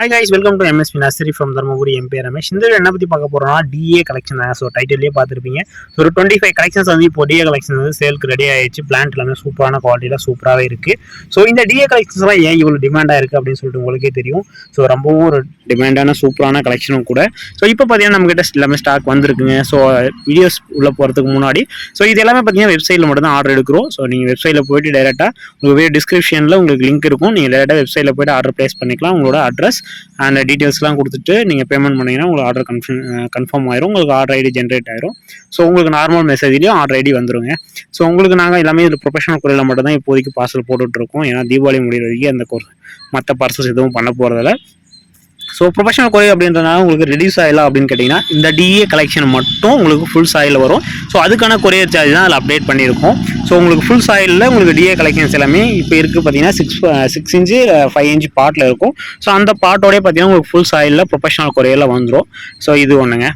Hi guys welcome to MSP nursery from Dharmapuri என் பேர் ரமேஷ். இந்த என்ன பற்றி பார்க்க போகிறோம்னா டிஏ கலெக்ஷன் தான். ஸோ டைட்டிலே பார்த்துருப்பீங்க. ஸோ ஒரு டுவெண்ட்டி ஃபைவ் கலெக்ஷன்ஸ் வந்து இப்போ டிஏ கலெக்ஷன் வந்து சேலுக்கு ரெடி ஆயிடுச்சு. பிளான்ட் எல்லாமே சூப்பரான குவாலிட்டியில் சூப்பராகவே இருக்குது ஸோ இந்த டிஏ கலெக்ஷன்ஸ்லாம் ஏன் இவ்வளோ டிமாண்டாக இருக்குது அப்படின்னு சொல்லிட்டு உங்களுக்கே தெரியும். ஸோ ரொம்பவும் ஒரு டிமாண்டான சூப்பரான கலெக்ஷனும் கூட. ஸோ இப்போ பார்த்தீங்கன்னா நம்மகிட்ட எல்லாமே ஸ்டாக் வந்திருக்குங்க. ஸோ வீடியோஸ் உள்ளே போகிறதுக்கு முன்னாடி. ஸோ இது எல்லாமே பார்த்தீங்கன்னா வெப்சைட்டில் மட்டும் தான் ஆர்டர் எடுக்கிறோம். ஸோ நீங்கள் வெப்சைட்டில் போயிட்டு டேரெக்டாக உங்களுக்கு வீடியோ டிஸ்கிரிப்ஷனில் உங்களுக்கு லிங்க் இருக்கும். நீங்கள் டேரெக்டாக வெப்சைட்டில் போய்ட்டு ஆர்டர் ப்ளேஸ் பண்ணிக்கலாம். உங்களோட அட்ரஸ் அந்த டீட்டெயில்ஸ்லாம் கொடுத்துட்டு நீங்கள் பேமெண்ட் பண்ணிங்கன்னா உங்களுக்கு ஆர்டர் கன்ஃபர்ம் கன்ஃபார்ம் ஆயிரும். உங்களுக்கு ஆர்டர் ஐடி ஜென்ரேட் ஆயிரும். ஸோ உங்களுக்கு நார்மல் மெசேஜ்லேயும் ஆர்டர் ஐடி வந்துருங்க. ஸோ உங்களுக்கு நாங்கள் எல்லாமே இது ப்ரொஃபஷனல் குறையில் மட்டும் தான் இப்போதைக்கு பார்சல் போட்டுட்ருக்கோம் ஏன்னா தீபாவளி முடிகிற வரைக்கும் அந்த கோர்ஸ் மற்ற பார்சல்ஸ் எதுவும் பண்ண போகிறதில்ல ஸோ ப்ரொஃபஷனல் குறை அப்படின்றதுனால உங்களுக்கு ரெடியூஸ் ஆகலாம் அப்படின்னு கேட்டிங்கன்னா இந்த டிஏ கலெக்ஷன் மட்டும் உங்களுக்கு ஃபுல் சாயில் வரும். ஸோ அதுக்கான கொரியர் சார்ஜ் தான் அதில் அப்டேட் பண்ணியிருக்கோம். ஸோ உங்களுக்கு ஃபுல் சாயிலில் உங்களுக்கு டிஏ கலெக்ஷன்ஸ் எல்லாமே இப்போ இருக்குது பார்த்தீங்கன்னா six six inch five inch bottle இருக்கும். ஸோ அந்த பாட்டோடய பார்த்தீங்கன்னா உங்களுக்கு ஃபுல் சாயிலில் ப்ரொஃபஷனல் கொரியரில் வந்துடும் ஸோ இது ஒன்றுங்க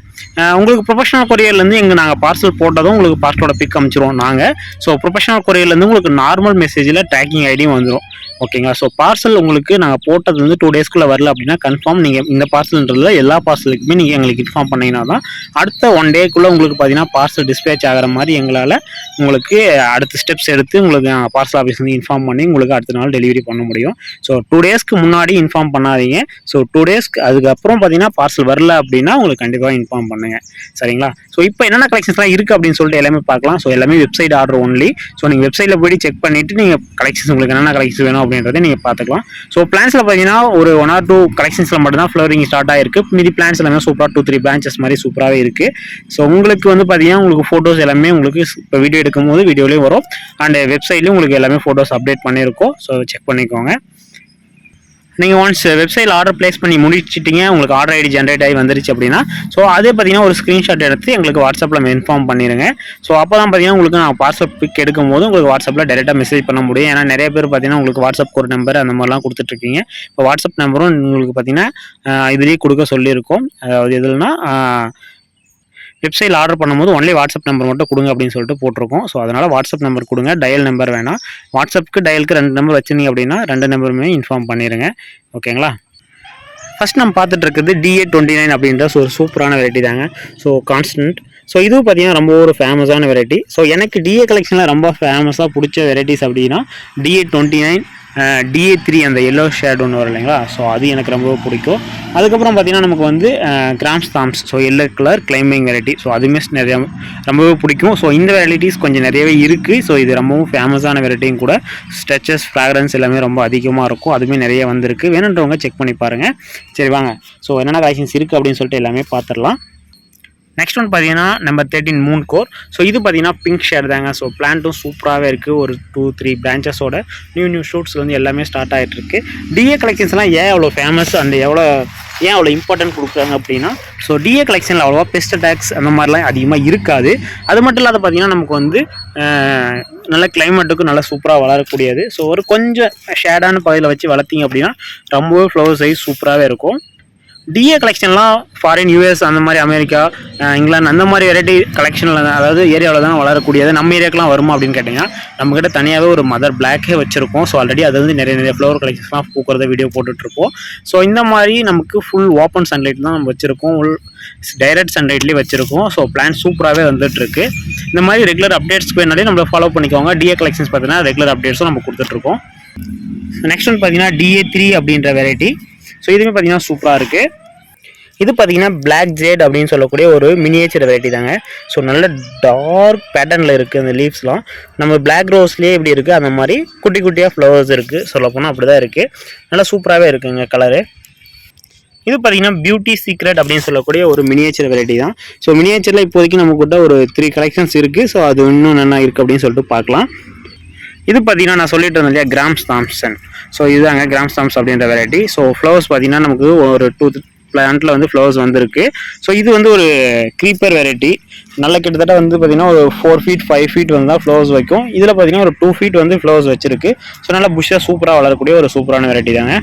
உங்களுக்கு ப்ரொஃபஷனல் கொரியர்லேருந்து எங்கள் நாங்கள் பார்சல் போட்டதும் உங்களுக்கு பார்சலோட பிக் அமைச்சிருவோம் நாங்கள் ஸோ ப்ரொஃபஷனல் கொரியர்லேருந்து உங்களுக்கு நார்மல் மெசேஜில் ட்ராக்கிங் ஐடியும் வந்துடும் ஓகேங்களா ஸோ பார்சல் உங்களுக்கு நாங்கள் போட்டது வந்து டூ டேஸ்க்குள்ளே வரல அப்படின்னா கன்ஃபார்ம் நீங்கள் இந்த பார்சல்ன்றதுல எல்லா பார்சலுக்குமே நீங்கள் எங்களுக்கு இன்ஃபார்ம் பண்ணீங்கன்னா தான் அடுத்த ஒன் டேக்குள்ளே உங்களுக்கு பார்த்தீங்கன்னா பார்சல் டிஸ்பேச் ஆகிற மாதிரி எங்களால் உங்களுக்கு அடுத்த ஸ்டெப்ஸ் எடுத்து உங்களுக்கு பார்சல் ஆஃபீஸ்லேருந்து இன்ஃபார்ம் பண்ணி உங்களுக்கு அடுத்த நாள் டெலிவரி பண்ண முடியும். ஸோ டூ டேஸ்க்கு முன்னாடி இன்ஃபார்ம் பண்ணாதீங்க. ஸோ டூ டேஸ்க்கு அதுக்கப்புறம் பார்த்தீங்கன்னா பார்சல் வரல அப்படின்னா உங்களுக்கு கண்டிப்பாக இன்ஃபார்ம் பண்ணுங்க. சரிங்களா? ஸோ இப்போ என்னென்ன கலெக்ஷன்ஸ்லாம் இருக்குது அப்படின்னு சொல்லிட்டு எல்லாமே பார்க்கலாம். ஸோ எல்லாமே வெப்சைட் ஆர்டர் ஒன்லி ஸோ நீங்கள் வெப்சைட்டில் போய் செக் பண்ணிவிட்டு நீங்கள் கலெக்ஷன்ஸ் உங்களுக்கு என்னென்ன கலெக்ஷன்ஸ் வேணும் அப்படின்றத நீங்கள் பார்த்துக்கலாம். ஸோ பிளான்ஸில் பார்த்தீங்கன்னா ஒரு ஒன் ஆர் டூ கலெக்ஷன்ஸில் மட்டும் தான் ஃப்ளவரிங் ஸ்டார்ட் ஆயிருக்கு. மீதி பிளான்ஸ் எல்லாமே சூப்பராக டூ த்ரீ பிரான்ச்சஸ் மாதிரி சூப்பராகவே இருக்குது ஸோ உங்களுக்கு வந்து பார்த்தீங்கன்னா உங்களுக்கு ஃபோட்டோஸ் எல்லாமே உங்களுக்கு இப்போ வீடியோ எடுக்கும்போது வீடியோலேயும் வரும். அண்ட் வெப்சைட்லேயும் உங்களுக்கு எல்லாமே ஃபோட்டோஸ் அப்டேட் பண்ணியிருக்கோம். ஸோ செக் பண்ணிக்கோங்க. நீங்கள் ஒன்ஸ் வெப்சைட்டில் ஆர்டர் ப்ளேஸ் பண்ணி முடிச்சிட்டிங்க உங்களுக்கு ஆர்டர் ஐடி ஜென்ரேட் ஆகி வந்துருச்சு அப்படின்னா ஸோ அதே பார்த்தீங்கன்னா ஒரு ஸ்க்ரீன்ஷாட் எடுத்து எங்களுக்கு வாட்ஸ்அப்பில் இன்ஃபார்ம் பண்ணிடுங்க ஸோ அப்போ தான் பார்த்தீங்கன்னா உங்களுக்கு நான் வாட்ஸ்அப் பிக் எடுக்கும் போது உங்களுக்கு வாட்ஸ்அப்பில் டேரெக்டாக மெசேஜ் பண்ண முடியும். ஏன்னா நிறைய பேர் பார்த்தீங்கன்னா உங்களுக்கு வாட்ஸ்அப் ஒரு நம்பர் அந்த மாதிரிலாம் கொடுத்துட்ருக்கீங்க. இப்போ வாட்ஸ்அப் நம்பரும் உங்களுக்கு பார்த்தீங்கன்னா இதுலேயே கொடுக்க சொல்லியிருக்கோம். அதாவது எதுலனா வெப்சைட்டில் ஆர்டர் பண்ணும்போது ஒன்லி வாட்ஸ்அப் நம்பர் மட்டும் கொடுங்க அப்படின்னு சொல்லிட்டு போட்டிருக்கோம். ஸோ அதனால் வாட்ஸ்அப் நம்பர் கொடுங்க. டயல் நம்பர் வேணாம். வாட்ஸ்அப்புக்கு டயலுக்கு ரெண்டு நம்பர் வச்சிருந்தீங்க அப்படின்னா ரெண்டு நம்பருமே இன்ஃபார்ம் பண்ணிடுங்க ஓகேங்களா ஃபர்ஸ்ட் நம்ம பார்த்துட்டு இருக்குது டிஏ டுவெண்ட்டி நைன் அப்படின்ற ஒரு சூப்பரான வெரைட்டி தாங்க. ஸோ கான்ஸ்டன்ட் ஸோ இதுவும் பார்த்தீங்கன்னா ரொம்ப ஒரு ஃபேமஸான வெரைட்டி ஸோ எனக்கு டிஏ கலெக்ஷனில் ரொம்ப ஃபேமஸாக பிடிச்ச வெரைட்டிஸ் அப்படின்னா TA twenty nine TA three அந்த எல்லோ ஷேட் ஒன்று வரும் இல்லைங்களா? ஸோ அது எனக்கு ரொம்ப பிடிக்கும். அதுக்கப்புறம் பார்த்தீங்கன்னா நமக்கு வந்து Graham Thomas so yellow colour climbing variety so அதுவுமே நிறையா ரொம்பவே பிடிக்கும். ஸோ இந்த வெரைட்டிஸ் கொஞ்சம் நிறையவே இருக்குது ஸோ இது ரொம்பவும் ஃபேமஸான வெரைட்டியும் கூட. ஸ்ட்ரெச்சஸ் ஃப்ராக்ரன்ஸ் எல்லாமே ரொம்ப அதிகமாக இருக்கும். அதுவுமே நிறைய வந்திருக்கு. வேணுன்றவங்க செக் பண்ணி பாருங்கள் சரி வாங்க. ஸோ என்னென்ன கலெக்ஷன்ஸ் இருக்குது அப்படின்னு சொல்லிட்டு எல்லாமே பார்த்துடலாம் நெக்ஸ்ட் ஒன் பார்த்தீங்கன்னா number thirteen moon core so இது பார்த்தீங்கன்னா பிங்க் ஷேர் தாங்க. ஸோ பிளான்ட்டும் சூப்பராகவே இருக்குது ஒரு டூ த்ரீ பிரான்ச்சஸோட நியூ நியூ ஷூட்ஸ் வந்து எல்லாமே ஸ்டார்ட் ஆகிட்டு இருக்கு. டிஏ கலெக்ஷன்ஸ்லாம் ஏன் அவ்வளோ ஃபேமஸ் அந்த எவ்வளோ ஏன் அவ்வளோ இம்பார்ட்டன்ட் கொடுக்குறாங்க அப்படின்னா ஸோ டிஏ கலெக்ஷனில் அவ்வளோவா பெஸ்ட் அட்டாக்ஸ் அந்த மாதிரிலாம் அதிகமாக இருக்காது. அது மட்டும் இல்லாத பார்த்தீங்கன்னா நமக்கு வந்து நல்ல கிளைமேட்டுக்கும் நல்லா சூப்பராக வளரக்கூடியது. ஸோ ஒரு கொஞ்சம் ஷேடான பகுதியில் வச்சு வளர்த்தீங்க அப்படின்னா ரொம்பவே ஃப்ளவர் சைஸ் சூப்பராகவே இருக்கும். டிஏ கலெக்ஷன்லாம் ஃபாரின் யூஎஸ் அந்த மாதிரி அமெரிக்கா இங்கிலாந்து அந்த மாதிரி வெரைட்டி கலெக்ஷனில் தான் அதாவது ஏரியாவில் தான் வளரக்கூடியது. நம்ம ஏரியாக்கெலாம் வருமா அப்படின்னு கேட்டிங்கன்னா நம்மக்கிட்ட தனியாகவே ஒரு மதர் பிளாக்கே வச்சுருக்கோம். ஸோ ஆல்ரெடி அது வந்து நிறைய நிறைய ஃப்ளவர் கலெக்ஷன்ஸ்லாம் பூக்கிறத வீடியோ போட்டுட்ருப்போம். ஸோ இந்த மாதிரி நமக்கு ஃபுல் ஓப்பன் சன்லைட் தான் நம்ம வச்சுருக்கோம். உள் டைரக்ட் சன்லைட்லேயே வச்சுருக்கோம். ஸோ பிளான் சூப்பராகவே வந்துட்டுருக்கு இந்த மாதிரி ரெகுலர் அப்டேட்ஸ் வேணாலே நம்மளை ஃபாலோ பண்ணிக்கோங்க. டிஏ கலெக்ஷன்ஸ் பார்த்தீங்கன்னா ரெகுலர் அப்டேட்ஸும் நம்ம கொடுத்துட்ருக்கோம். நெக்ஸ்ட் ஒன் பார்த்தீங்கன்னா டிஏ த்ரீ அப்படின்ற வெரைட்டி இதுவுமே பார்த்தீங்கன்னா சூப்பராக இருக்குது இது பார்த்தீங்கன்னா பிளாக் ஜேட் அப்படின்னு சொல்லக்கூடிய ஒரு மினியேச்சர் வெரைட்டி தாங்க. ஸோ நல்ல டார்க் பேட்டர்னில் இருக்குது அந்த லீவ்ஸ்லாம் நம்ம பிளாக் ரோஸ்லேயே எப்படி இருக்குது அந்த மாதிரி குட்டி குட்டியாக ஃப்ளவர்ஸ் இருக்குது சொல்லப்போனால் அப்படி தான் இருக்குது நல்லா சூப்பராகவே இருக்குங்க கலரு இது பார்த்தீங்கன்னா பியூட்டி சீக்ரெட் அப்படின்னு சொல்லக்கூடிய ஒரு மினியேச்சர் வெரைட்டி தான். ஸோ மினியேச்சரில் இப்போதைக்கு நம்ம ஒரு த்ரீ கலெக்ஷன்ஸ் இருக்குது ஸோ அது இன்னும் என்ன இருக்குது அப்படின்னு சொல்லிட்டு பார்க்கலாம். இது பார்த்தீங்கன்னா நான் சொல்லிட்டு இருந்தேன் இல்லையா கிராம்ஸ் தாம்சன் ஸோ இதுதாங்க கிராம்ஸ் தாம்ஸ் அப்படின்ற வெரைட்டி ஸோ ஃப்ளவர்ஸ் பார்த்தீங்கன்னா நமக்கு ஒரு டூ பிளான்ட்டில் வந்து ஃப்ளவர்ஸ் வந்திருக்கு. ஸோ இது வந்து ஒரு க்ரீப்பர் வெரைட்டி நல்ல கிட்டத்தட்ட வந்து பார்த்தீங்கன்னா ஒரு ஃபோர் ஃபீட் ஃபைவ் ஃபீட் வந்து தான் ஃப்ளவர்ஸ் வைக்கும். இதில் பார்த்தீங்கன்னா ஒரு டூ ஃபீட் வந்து ஃப்ளவர்ஸ் வச்சிருக்கு. ஸோ நல்லா புஷ்ஷாக சூப்பராக வளரக்கூடிய ஒரு சூப்பரான வெரைட்டி தாங்க.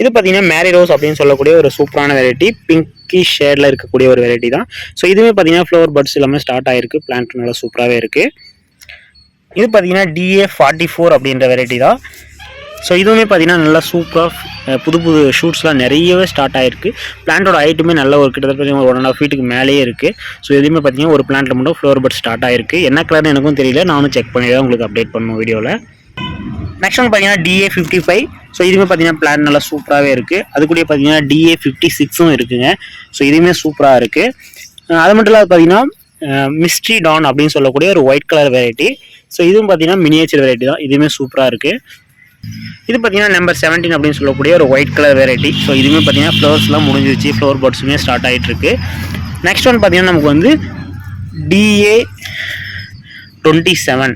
இது பார்த்தீங்கன்னா மேரி ரோஸ் அப்படின்னு சொல்லக்கூடிய ஒரு சூப்பரான வெரைட்டி பிங்கி ஷேடில் இருக்கக்கூடிய ஒரு வெரைட்டி தான். ஸோ இதுவே பார்த்தீங்கன்னா ஃப்ளவர் பட்ஸ் எல்லாமே ஸ்டார்ட் ஆகிருக்கு பிளான்ட் நல்லா சூப்பராகவே இருக்குது இது பார்த்தீங்கன்னா டிஏ ஃபார்ட்டி ஃபோர் அப்படின்ற வெரைட்டி தான். ஸோ இதுவுமே பார்த்தீங்கன்னா நல்லா சூப்பராக புது புது ஷூட்ஸ்லாம் நிறையவே ஸ்டார்ட் ஆயிருக்கு. பிளான்ட்டோட ஹைட்டுமே நல்ல ஒரு கிட்டத்தட்ட ஒரு ஒன் அண்ட் ஆஃப் ஃபீட்டுக்கு மேலேயே இருக்குது ஸோ இதுவுமே பார்த்தீங்கன்னா ஒரு பிளான்ட்டில் மட்டும் ஃப்ளோர் பட் ஸ்டார்ட் ஆயிருக்கு. என்ன கலர்னு எனக்கும் தெரியல. நானும் செக் பண்ணி தான் உங்களுக்கு அப்டேட் பண்ணுவோம் வீடியோவில் நெக்ஸ்ட் வந்து பார்த்தீங்கன்னா டிஏ ஃபிஃப்டி ஃபைவ் ஸோ இதுவுமே பார்த்தீங்கன்னா பிளான் நல்லா சூப்பராகவே இருக்குது அது கூட பார்த்தீங்கன்னா டிஏ ஃபிஃப்டி சிக்ஸும் இருக்குங்க. ஸோ இதுவுமே சூப்பராக இருக்குது அது மட்டும் இல்லாத பார்த்தீங்கன்னா மிஸ்ட்ரி டான் அப்படின்னு சொல்லக்கூடிய ஒரு ஒயிட் கலர் வெரைட்டி ஸோ இதுவும் பார்த்தீங்கன்னா மினியேச்சர் வெரைட்டி தான். இதுவுமே சூப்பராக இருக்குது இது பார்த்தீங்கன்னா நம்பர் செவன்டீன் அப்படின்னு சொல்லக்கூடிய ஒரு ஒயிட் கலர் வெரைட்டி ஸோ இதுவுமே பார்த்தீங்கன்னா ஃப்ளவர்ஸ்லாம் முடிஞ்சிருச்சு. ஃப்ளவர் பாட்ஸுமே ஸ்டார்ட் ஆகிட்டுருக்கு நெக்ஸ்ட் ஒன் பார்த்தீங்கன்னா நமக்கு வந்து டிஏ டுவெண்ட்டி செவன்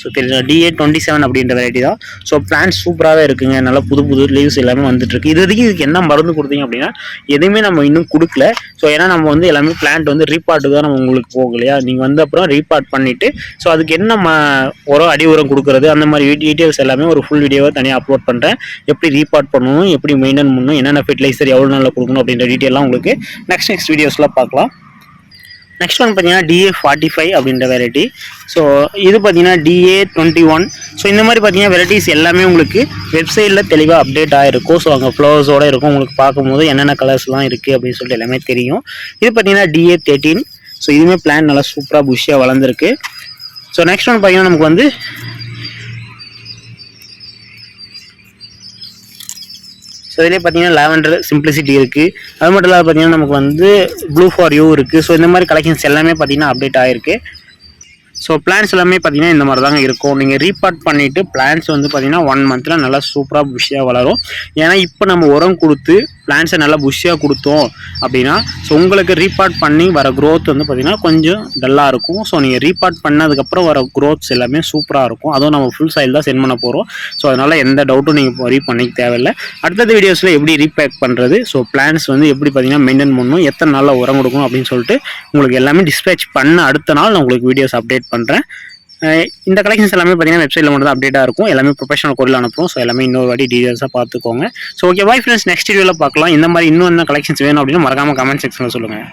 ஸோ தெரியுது? டிஏ டுவெண்ட்டி செவன் அப்படின்ற வெரைட்டி தான். ஸோ பிளான்ஸ் சூப்பராகவே இருக்குங்க. நல்லா புது புது லீவ்ஸ் எல்லாமே வந்துட்டுருக்கு. இது வரைக்கும் இதுக்கு என்ன மருந்து கொடுத்தீங்க அப்படின்னா எதுவுமே நம்ம இன்னும் கொடுக்கல. ஸோ ஏன்னா நம்ம வந்து எல்லாமே பிளான்ட் வந்து ரீபார்ட்டு தான் நம்ம உங்களுக்கு போகலையா? நீங்கள் வந்த அப்புறம் ரீபார்ட் பண்ணிவிட்டு ஸோ அதுக்கு என்ன ம உரம் அடி உரம் கொடுக்குறது? அந்த மாதிரி டீட்டெயில்ஸ் எல்லாமே ஒரு ஃபுல் வீடியோவை தனியாக அப்லோட் பண்ணுறேன் எப்படி ரீபார்ட் பண்ணணும்? எப்படி மெயின்டைன் பண்ணணும்? என்னென்ன ஃபெர்டிலைசர் எவ்வளோ நாளில் கொடுக்கணும் அப்படின்ற டீட்டெயிலாம் உங்களுக்கு நெக்ஸ்ட் நெக்ஸ்ட் வீடியோஸில் பார்க்கலாம். நெக்ஸ்ட் ஒன் பார்த்தீங்கன்னா டிஏ ஃபார்ட்டி ஃபைவ் அப்படின்ற வெரைட்டி ஸோ இது பார்த்தீங்கன்னா டிஏ டுவெண்ட்டி ஒன் ஸோ இந்த மாதிரி பார்த்தீங்கன்னா வெரைட்டிஸ் எல்லாமே உங்களுக்கு வெப்சைட்டில் தெளிவாக அப்டேட் ஆகிருக்கும் ஸோ அங்கே ஃப்ளவர்ஸோடு இருக்கும். உங்களுக்கு பார்க்கும்போது என்னென்ன கலர்ஸ்லாம் இருக்குது அப்படின்னு சொல்லிட்டு எல்லாமே தெரியும். இது பார்த்தீங்கன்னா டிஏ தேர்ட்டீன் ஸோ இதுவுமே பிளான் நல்லா சூப்பராக புஷ்ஷாக வளர்ந்துருக்கு. ஸோ நெக்ஸ்ட் ஒன் பார்த்தீங்கன்னா நமக்கு வந்து ஸோ இதிலே பார்த்தீங்கன்னா லாவெண்டர் சிம்பிளிசிட்டி இருக்குது அது மட்டும் இல்லாமல் பார்த்தீங்கன்னா நமக்கு வந்து ப்ளூ ஃபார் யூ இருக்குது ஸோ இந்த மாதிரி கலெக்ஷன்ஸ் எல்லாமே பார்த்தீங்கன்னா அப்டேட் ஆகிருக்கு ஸோ பிளான்ஸ் எல்லாமே பார்த்தீங்கன்னா இந்த மாதிரி தாங்க இருக்கும். நீங்கள் ரீபார்ட் பண்ணிவிட்டு பிளான்ஸ் வந்து பார்த்தீங்கன்னா ஒன் மந்தில் நல்லா சூப்பராக புஷியாக வளரும். ஏன்னா இப்போ நம்ம உரம் கொடுத்து பிளான்ஸை நல்லா புஷியாக கொடுத்தோம் அப்படின்னா ஸோ உங்களுக்கு ரீபார்ட் பண்ணி வர க்ரோத் வந்து பார்த்தீங்கன்னா கொஞ்சம் டல்லாக இருக்கும். ஸோ நீங்கள் ரீபார்ட் பண்ணதுக்கப்புறம் வர க்ரோத்ஸ் எல்லாமே சூப்பராக இருக்கும். அதுவும் நம்ம ஃபுல் சைல் தான் சென்ட் பண்ண போகிறோம் ஸோ அதனால் எந்த டவுட்டும் நீங்கள் ரீ பண்ணிக்க தேவையில்லை. அடுத்தது வீடியோஸில் எப்படி ரீபேக் பண்ணுறது ஸோ பிளான்ஸ் வந்து எப்படி பார்த்தீங்கன்னா மெயின்டைன் பண்ணணும்? எத்தனை நாளில் உரம் கொடுக்கணும் அப்படின்னு சொல்லிட்டு உங்களுக்கு எல்லாமே டிஸ்பேச் பண்ண அடுத்த நாள் நான் உங்களுக்கு வீடியோஸ் அப்டேட் பண்ணுறேன் இந்த கலெக்ஷன்ஸ் எல்லாமே பார்த்தீங்கன்னா வெப்சைட்டில் மட்டும் தான் அப்டேட்டாக இருக்கும். எல்லாமே ப்ரொஃபஷனல் கோரில் அனுப்பும் ஸோ எல்லாமே இன்னொரு வாட்டி டீட்டெயில்ஸாக பார்த்துக்கோங்க so okay bye friends next வீடியோவில் பார்க்கலாம். இந்த மாதிரி இன்னும் என்ன கலெக்ஷன்ஸ் வேணும் அப்படின்னு மறக்காமல் கமெண்ட் செக்ஷனில் சொல்லுங்கள்